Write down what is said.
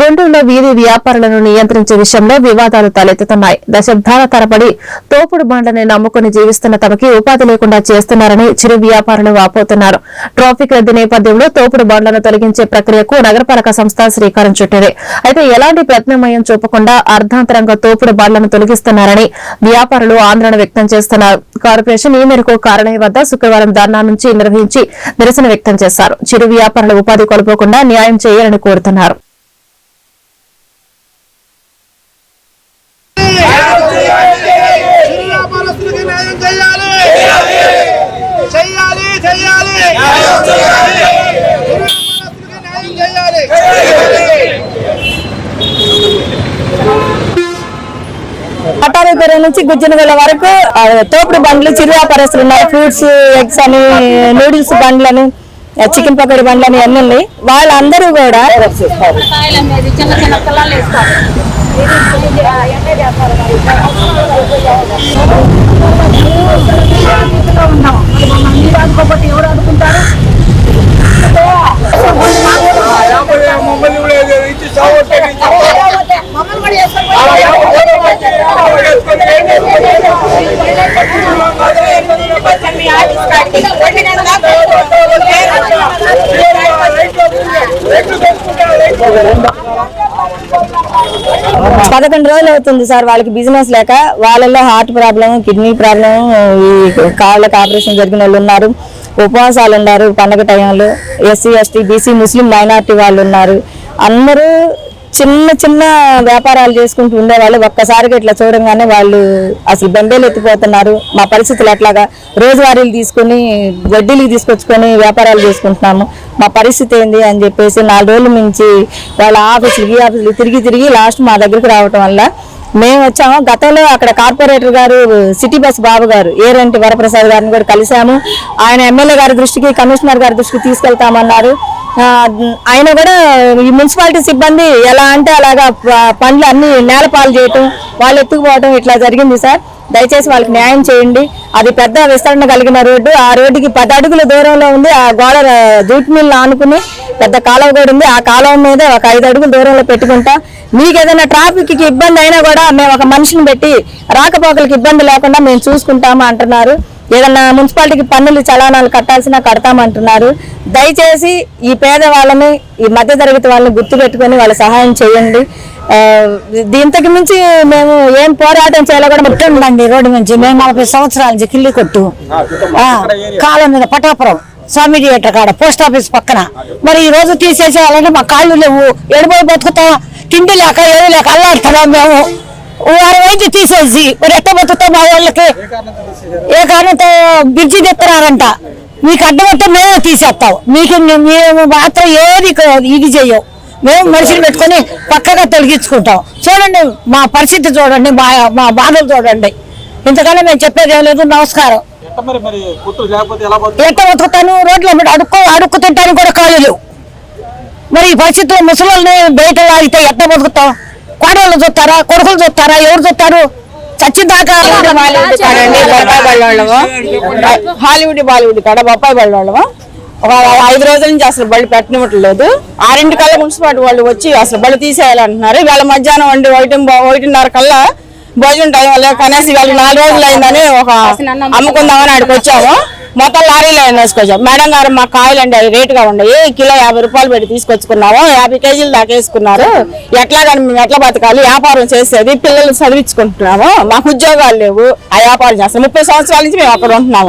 గుంటూరులో వీధి వ్యాపారులను నియంత్రించే విషయంలో వివాదాలు తలెత్తుతున్నాయి. దశాబ్దాల తరబడి తోపుడు బండ్లని నమ్ముకుని జీవిస్తున్న తమకి ఉపాధి లేకుండా చేస్తున్నారని చిరు వ్యాపారులు వాపోతున్నారు. ట్రాఫిక్ రద్దు నేపథ్యంలో తోపుడు బండ్లను తొలగించే ప్రక్రియకు నగరపాలక సంస్థ శ్రీకారం చుట్టింది. అయితే ఎలాంటి ప్రత్యామ్నాయం చూపకుండా అర్ధాంతరంగా తోపుడు బండ్లను తొలగిస్తున్నారని వ్యాపారులు ఆందోళన వ్యక్తం చేస్తున్నారు. కార్పొరేషన్ ఈ మేరకు కార్యాలయం వద్ద శుక్రవారం ధర్నా నుంచి నిర్వహించి నిరసన వ్యక్తం చేశారు. చిరు వ్యాపారుల ఉపాధి కోల్పోకుండా న్యాయం చేయాలని కోరుతున్నారు. న్యాయం నుంచి గుజ్జనగల వరకు తోపుడు బండ్లు చిరు వ్యాపారస్తులు ఉన్నారు ఫ్రూట్స్ ఎగ్స్ అని నూడిల్స్ బండ్లని చికెన్ పకోడీ అని అన్ని ఉన్నాయి. వాళ్ళందరూ కూడా కాయలు అనేది చిన్న చిన్న పిల్లలు వేస్తారు ఎవరు అనుకుంటారు మమ్మల్ని కూడా ఇచ్చి సాగొట్టండి. మమ్మల్ని కూడా వేస్తారు పదకొండు రోజులు అవుతుంది సార్ వాళ్ళకి బిజినెస్ లేక వాళ్ళలో హార్ట్ ప్రాబ్లం కిడ్నీ ప్రాబ్లం ఈ కాళ్ళకి ఆపరేషన్ జరిగిన వాళ్ళు ఉన్నారు ఉపవాసాలు ఉన్నారు పండగ టైంలో SC ST BC Muslim minority వాళ్ళు ఉన్నారు. అందరూ చిన్న చిన్న వ్యాపారాలు చేసుకుంటూ ఉండేవాళ్ళు. ఒక్కసారిగా ఇట్లా చూడంగానే వాళ్ళు అసలు బెంబేలు ఎత్తిపోతున్నారు. మా పరిస్థితులు అట్లాగా రోజువారీలు తీసుకొని వడ్డీలు తీసుకొచ్చుకొని వ్యాపారాలు చేసుకుంటున్నాము. మా పరిస్థితి ఏంది అని చెప్పేసి నాలుగు రోజుల నుంచి వాళ్ళ ఆఫీసులు ఈ ఆఫీసులు తిరిగి తిరిగి లాస్ట్ మా దగ్గరికి రావటం వల్ల మేము వచ్చాము. గతంలో అక్కడ కార్పొరేటర్ గారు సిటీ బస్ బాబు గారు ఏరంటి వరప్రసాద్ గారిని కూడా కలిశాము. ఆయన ఎమ్మెల్యే గారి దృష్టికి కమిషనర్ గారి దృష్టికి తీసుకెళ్తామన్నారు. ఆయన కూడా ఈ మున్సిపాలిటీ సిబ్బంది ఎలా అంటే అలాగా పనులు అన్ని నేలపాలు చేయటం వాళ్ళు ఎత్తుకుపోవటం ఇట్లా జరిగింది సార్. దయచేసి వాళ్ళకి న్యాయం చేయండి. అది పెద్ద విస్తరణ కలిగిన రోడ్డు. ఆ రోడ్డుకి పది అడుగుల దూరంలో ఉంది. ఆ గోడ జూట్ మిల్ ఆనుకుని పెద్ద కాలువ కూడా ఉంది. ఆ కాలువ మీద ఒక ఐదు అడుగుల దూరంలో పెట్టుకుంటా. మీకు ఏదైనా ట్రాఫిక్కి ఇబ్బంది అయినా కూడా మేము ఒక మనిషిని పెట్టి రాకపోకలకి ఇబ్బంది లేకుండా మేము చూసుకుంటాము అంటున్నారు. ఏదన్నా మున్సిపాలిటీకి పన్నులు చలానాలు కట్టాల్సినా కడతామంటున్నారు. దయచేసి ఈ పేదవాళ్ళని ఈ మధ్య తరగతి వాళ్ళని గుర్తు పెట్టుకొని వాళ్ళ సహాయం చేయండి. ఆ, దీంతకు మించి మేము ఏం పోరాటం చేయాలో కూడా ఉందండి రోడ్డు నుంచి? మేము నలభై సంవత్సరాల నుంచి కిల్లి కొట్టు. కాలం మీద పటాపురం స్వామి థియేటర్ కాడ పోస్ట్ ఆఫీస్ పక్కన. మరి ఈ రోజు తీసేసేయాలంటే మా కాళ్ళు లేవు. ఎడిపోయి బతుకుతాం. తిండి లేక ఏది లేక అల్లాడుతున్నాం మేము. అయితే తీసేసి మరి ఎట్ట బతుకుతాం మా వాళ్ళకి ఏ కారణంతో బ్రిడ్జి తెస్తున్నారంట మీకు అడ్డమంటే మేమే తీసేస్తాం. మీకు మేము మాత్రం ఏది ఇది చెయ్యం. మేము మనుషులు పెట్టుకొని పక్కగా తొలగించుకుంటాం. చూడండి మా పరిస్థితి చూడండి మా మా బాధలు చూడండి. ఇంతకన్నా మేము చెప్పేది ఏం లేదు నమస్కారం. ఎట్ట బతుకుతాను రోడ్ల అడుక్కో అడుక్కు తింటానికి కూడా లేవు మరి ఈ పరిస్థితుల్లో ముసలి బయట లాగితే ఎట్ట బతుకుతాం? కోడళ్ళు చూస్తారా? కొడుకులు చూస్తారా? ఎవరు చూస్తారు? చచ్చిందాకా బాలీవుడ్ కాడండి బొప్పాయి బళ్ళోళ్ళము హాలీవుడ్ బాలీవుడ్ కాడ బొప్పాయి బళ్ళోళ్ళము ఒక ఐదు రోజుల నుంచి అసలు బళ్ళు పెట్టనివ్వట్లేదు ఆరింటి కల్లా మున్సిపాలిటీ వాళ్ళు వచ్చి అసలు బళ్ళు తీసేయాలంటున్నారు. ఇవాళ మధ్యాహ్నం వండి ఒకటి ఒకటిన్నర కల్లా భోజనం టైం వల్ల కనీసం ఇవాళ నాలుగు రోజులు అయిందని ఒక అమ్ముకుందామని ఆడికి వచ్చాము. మొత్తం లారీలో వేసుకొచ్చాం. మేడం గారు మా కాయలు అండి అవి రేటుగా ఉన్నాయి. కిలో యాభై రూపాయలు పెట్టి తీసుకొచ్చుకున్నాము యాభై కేజీలు దాకా వేసుకున్నారు. ఎట్లా కానీ మేము ఎట్లా బతకాలి? వ్యాపారం చేసేది పిల్లలు చదివించుకుంటున్నాము. మాకు ఉద్యోగాలు లేవు. ఆ వ్యాపారం చేస్తాం. ముప్పై సంవత్సరాల నుంచి మేము అక్కడ ఉంటున్నాము.